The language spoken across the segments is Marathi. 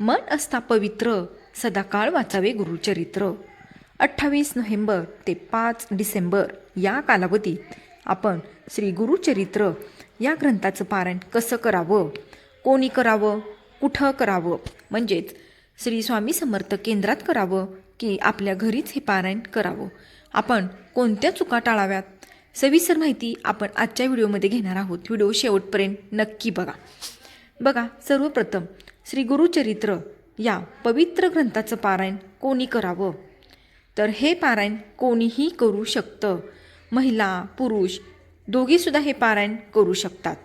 मन असता पवित्र सदाकाळ वाचावे गुरुचरित्र. अठ्ठावीस नोव्हेंबर ते पाच डिसेंबर या कालावधीत आपण श्री गुरुचरित्र या ग्रंथाचं पारायण कसं करावं कोणी करावं कुठं करावं म्हणजेच श्री स्वामी समर्थ केंद्रात करावं की आपल्या घरीच हे पारायण करावं? आपण कोणत्या चुका टाळाव्यात? सविस्तर माहिती आपण आजच्या व्हिडिओमध्ये घेणार आहोत. व्हिडिओ शेवटपर्यंत नक्की बघा. बघा सर्वप्रथम श्री गुरुचरित्र या पवित्र ग्रंथाचं पारायण कोणी करावं? तर हे पारायण कोणीही करू शकतं. महिला पुरुष दोघीसुद्धा हे पारायण करू शकतात.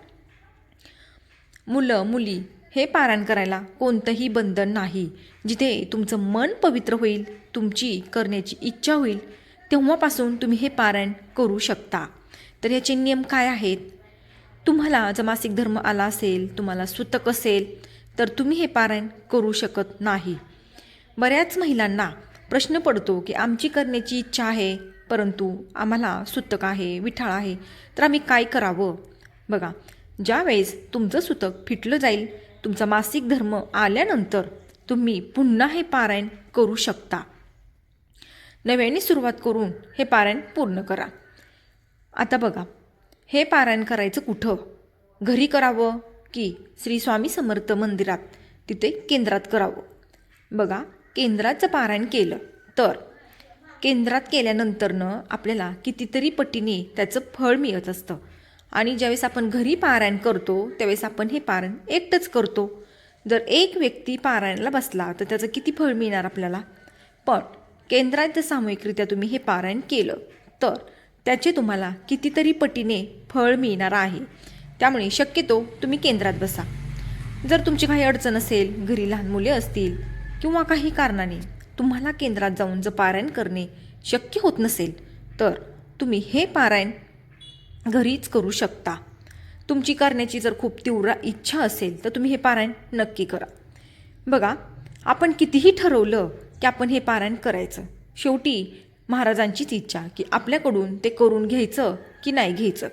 मुलं मुली हे पारायण करायला कोणतंही बंधन नाही. जिथे तुमचं मन पवित्र होईल तुमची करण्याची इच्छा होईल तेव्हापासून तुम्ही हे पारायण करू शकता. तर याचे नियम काय आहेत? तुम्हाला जर मासिक धर्म आला असेल तुम्हाला सुतक असेल तर तुम्ही हे पारायण करू शकत नाही. बऱ्याच महिलांना प्रश्न पडतो की आमची करण्याची इच्छा आहे परंतु आम्हाला सुतक आहे विठाळ आहे तर आम्ही काय करावं? बघा ज्यावेळेस तुमचं सुतक फिटलं जाईल तुमचा मासिक धर्म आल्यानंतर तुम्ही पुन्हा हे पारायण करू शकता. नव्याने सुरुवात करून हे पारायण पूर्ण करा. आता बघा हे पारायण करायचं कुठं? घरी करावं? की श्री स्वामी समर्थ मंदिरात तिथे केंद्रात करावं. बघा केंद्राचं पारायण केलं. तर केंद्रात केल्यानंतरनं आपल्याला कितीतरी पटीने त्याचं फळ मिळत असतं. आणि ज्यावेळेस आपण घरी पारायण करतो त्यावेळेस आपण हे पारायण एकटंच करतो. जर एक व्यक्ती पारायणाला बसला तर त्याचं किती फळ मिळणार आपल्याला? पण केंद्रात जर सामूहिकरित्या तुम्ही हे पारायण केलं तर त्याचे तुम्हाला कितीतरी पटीने फळ मिळणार आहे. त्यामुळे शक्यतो तुम्ही केंद्रात बसा. जर तुमची काही अडचण असेल घरी लहान मुले असतील किंवा काही कारणाने तुम्हाला केंद्रात जाऊन जर पारायण करणे शक्य होत नसेल तर तुम्ही हे पारायण घरीच करू शकता. तुमची करण्याची जर खूप तीव्र इच्छा असेल तर तुम्ही हे पारायण नक्की करा. बघा आपण कितीही ठरवलं की आपण हे पारायण करायचं. शेवटी महाराजांचीच इच्छा की आपल्याकडून ते करून घ्यायचं की नाही घ्यायचं.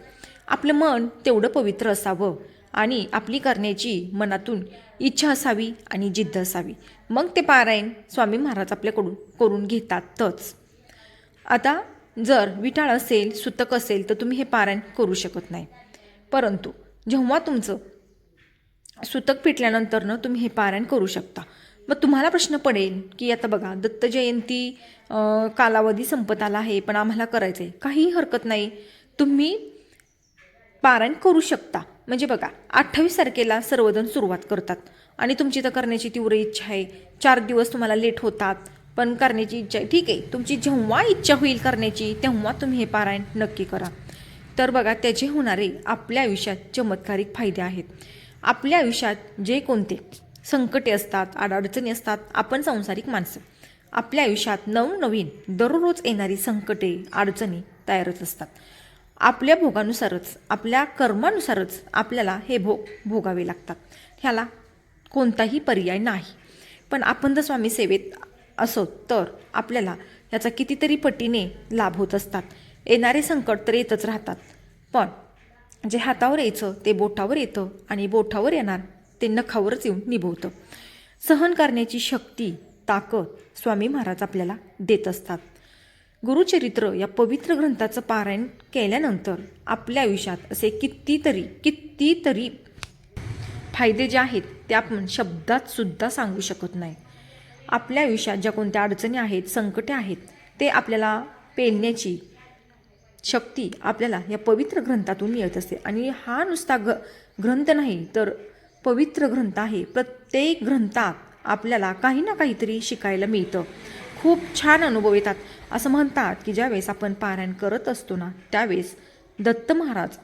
आपलं मन तेवढं पवित्र असावं आणि आपली करण्याची मनातून इच्छा असावी आणि जिद्द असावी. मग ते पारायण स्वामी महाराज आपल्याकडून करून घेतातच. आता जर विटाळ असेल सुतक असेल तर तुम्ही हे पारायण करू शकत नाही. परंतु जेव्हा तुमचं सुतक पिटल्यानंतरनं तुम्ही हे पारायण करू शकता. मग तुम्हाला प्रश्न पडेल की आता बघा दत्त जयंती कालावधी संपत आला आहे पण आम्हाला करायचं आहे काहीही हरकत नाही. तुम्ही पारायण करू शकता. म्हणजे बघा अठ्ठावीस तारखेला सर्वजण सुरुवात करतात. आणि तुमची तर करण्याची तीव्र इच्छा आहे. चार दिवस तुम्हाला लेट होतात. पण करण्याची इच्छा आहे. ठीक आहे तुमची जेव्हा इच्छा होईल करण्याची तेव्हा तुम्ही हे पारायण नक्की करा. तर बघा त्याचे होणारे आपल्या आयुष्यात चमत्कारिक फायदे आहेत. आपल्या आयुष्यात जे कोणते संकटे असतात अडचणी असतात आपण संसारिक माणसं. आपल्या आयुष्यात नवनवीन दररोज येणारी संकटे अडचणी तयारच असतात. आपल्या भोगानुसारच आपल्या कर्मानुसारच आपल्याला हे भोग भोगावे लागतात. ह्याला कोणताही पर्याय नाही. पण आपण जर स्वामी सेवेत असो तर आपल्याला याचा कितीतरी पटीने लाभ होत असतात. येणारे संकट तर येतच राहतात. पण जे हातावर यायचं ते बोटावर येतं आणि बोटावर येणार ते नखावरच येऊन निभवतं. सहन करण्याची शक्ती ताकद स्वामी महाराज आपल्याला देत असतात. गुरुचरित्र या पवित्र ग्रंथाचं पारायण केल्यानंतर आपल्या आयुष्यात असे कितीतरी कितीतरी फायदे जे आहेत ते आपण शब्दात सुद्धा सांगू शकत नाही. आपल्या आयुष्यात ज्या कोणत्या अडचणी आहेत संकटे आहेत ते आपल्याला पेलण्याची शक्ती आपल्याला या पवित्र ग्रंथातून मिळत असते. आणि हा नुसता ग ग्रंथ नाही तर पवित्र ग्रंथ आहे. प्रत्येक ग्रंथात आपल्याला काही ना काहीतरी शिकायला मिळतं. खूप छान अनुभव येतात. असं म्हणतात की ज्यावेळेस आपण पारायण करत असतो ना त्यावेळेस दत्त महाराज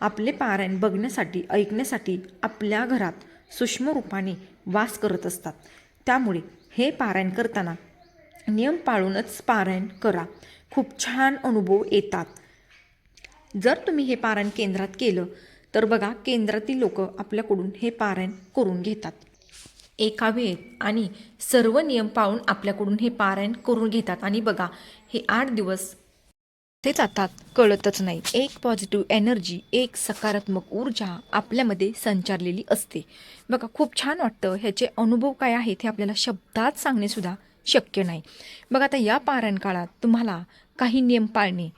आपले पारायण बघण्यासाठी ऐकण्यासाठी आपल्या घरात सूक्ष्म रूपाने वास करत असतात. त्यामुळे हे पारायण करताना नियम पाळूनच पारायण करा. खूप छान अनुभव येतात. जर तुम्ही हे पारायण केंद्रात केलं तर बघा केंद्रातील लोक आपल्याकडून हे पारायण करून घेतात. एका वेळेत आणि सर्व नियम पाळून आपल्याकडून हे पारायण करून घेतात. आणि बघा हे आठ दिवस ते जातात कळतच नाही. एक पॉझिटिव्ह एनर्जी एक सकारात्मक ऊर्जा आपल्यामध्ये संचारलेली असते. बघा खूप छान वाटतं. ह्याचे अनुभव काय आहेत हे आपल्याला शब्दात सांगणेसुद्धा शक्य नाही. बघा आता या पारायण काळात तुम्हाला काही नियम पाळणे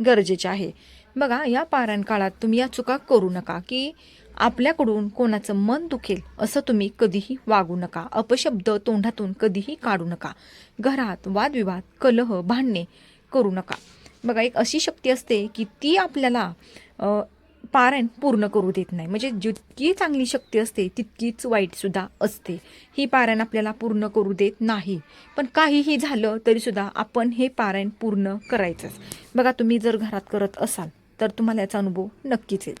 गरजेचे आहे. बघा या पारायण काळात तुम्ही या चुका करू नका की आपल्याकडून कोणाचं मन दुखेल असं तुम्ही कधीही वागू नका. अपशब्द तोंडातून कधीही काढू नका. घरात वादविवाद कलह भांडणे करू नका. बघा एक अशी शक्ती असते की ती आपल्याला पारायण पूर्ण करू देत नाही. म्हणजे जितकी चांगली शक्ती असते तितकीच वाईटसुद्धा असते. ही पारायण आपल्याला पूर्ण करू देत नाही. पण काहीही झालं तरीसुद्धा आपण हे पारायण पूर्ण करायचंच. बघा तुम्ही जर घरात करत असाल तर तुम्हाला याचा अनुभव नक्कीच येईल.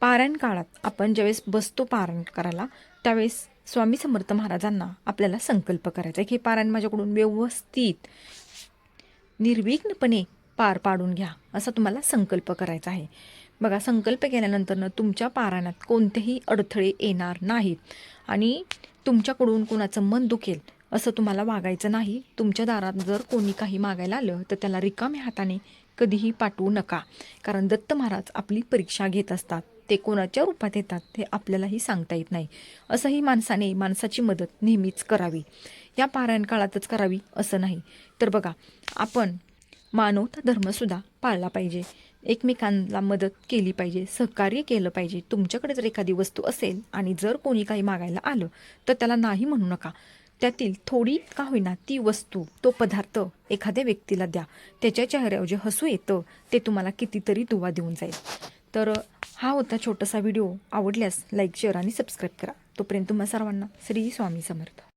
पारायण काळात आपण ज्यावेळेस बसतो पारायण करायला त्यावेळेस स्वामी समर्थ महाराजांना आपल्याला संकल्प करायचा आहे की हे पारायण माझ्याकडून व्यवस्थित निर्विघ्नपणे पार पाडून घ्या असा तुम्हाला संकल्प करायचा आहे. बघा संकल्प केल्यानंतरनं तुमच्या पारायणात कोणतेही अडथळे येणार नाहीत आणि तुमच्याकडून कोणाचं मन दुखेल असं तुम्हाला वागायचं नाही. तुमच्या दारात जर कोणी काही मागायला आलं तर त्याला रिकाम्या हाताने कधीही पाठवू नका. कारण दत्त महाराज आपली परीक्षा घेत असतात. ते कोणाच्या रूपात येतात ते आपल्यालाही सांगता येत नाही. असंही माणसाने माणसाची मदत नेहमीच करावी. या पारायण काळातच करावी असं नाही. तर बघा आपण मानवता धर्मसुद्धा पाळला पाहिजे. एकमेकांना मदत केली पाहिजे सहकार्य केलं पाहिजे. तुमच्याकडे जर एखादी वस्तू असेल आणि जर कोणी काही मागायला आलं तर त्याला नाही म्हणू नका. त्यातील थोडी का होईना ती वस्तू तो पदार्थ एखाद्या व्यक्तीला द्या. त्याच्या चेहऱ्यावर जे हसू येतं ते तुम्हाला कितीतरी दुवा देऊन जाईल. तर हा होता छोटासा व्हिडिओ. आवडल्यास लाईक शेअर आणि सबस्क्राईब करा. तोपर्यंत तुम्हा सर्वांना श्री स्वामी समर्थ.